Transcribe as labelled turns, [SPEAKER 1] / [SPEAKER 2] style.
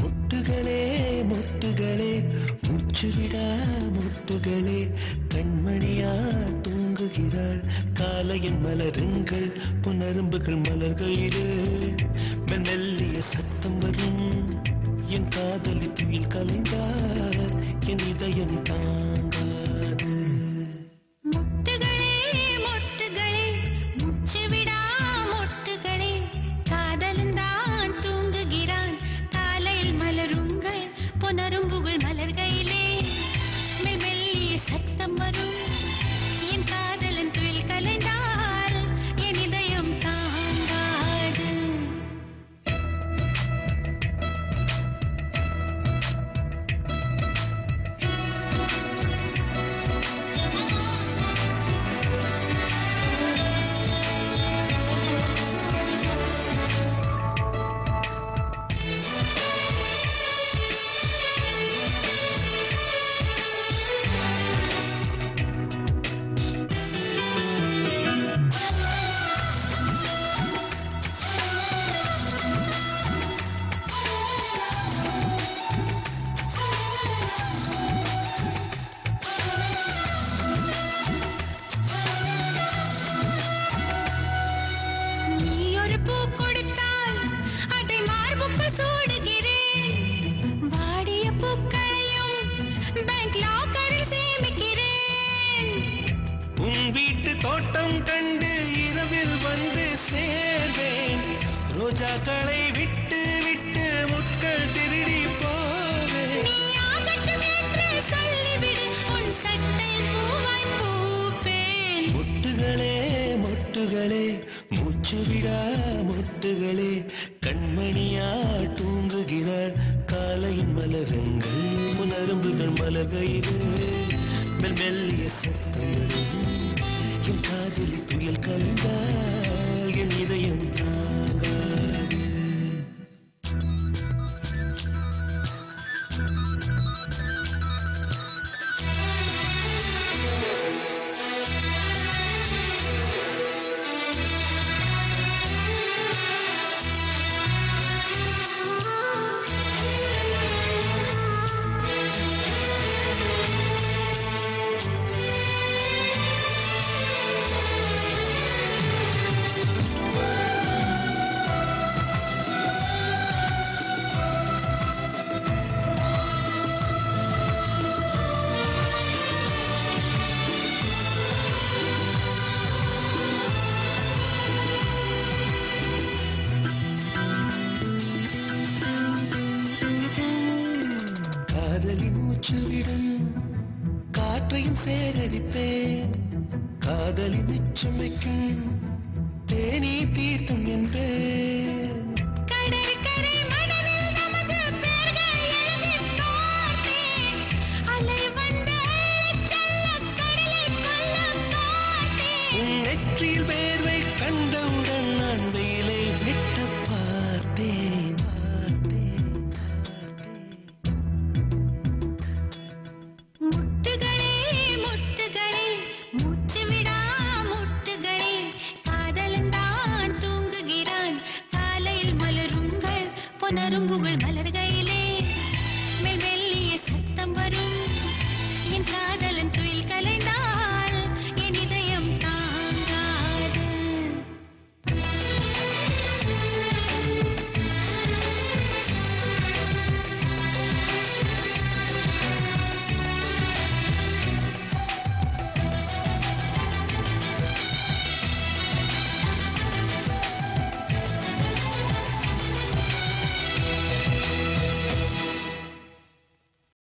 [SPEAKER 1] முட்டுகளே முட்டுகளே மூச்சுவிடா முட்டுகளே தூங்குகிறாள் காலையின் மலருங்கள் புனரும்புகள் இரு மெல்லிய சத்தம் வரும். என் காதலி துயில் கலைந்தார். என் இதயம் தாங்காது ரோஜாக்களை விட்டு விட்டு முட்கள் திருடி
[SPEAKER 2] பூப்பேன்.
[SPEAKER 1] முட்டுகளே மொட்டுகளே மூச்சு விடா மொட்டுகளே. கண்மணியா தூங்குகிறாள் காலையின் மலருங்கள் புனரும்புகள் மலர்கையிலே. மெல் மெல்லிய வரும். என் காதலி துயல் கலைந்தால் காதலி காற்றையும் சேகரிப்பேன். காதலி மிச்சம் வைக்கும் தேனி தீர்த்தும் என்பேன்.
[SPEAKER 2] പുനരുമ്പുകൾ മലർകയിൽ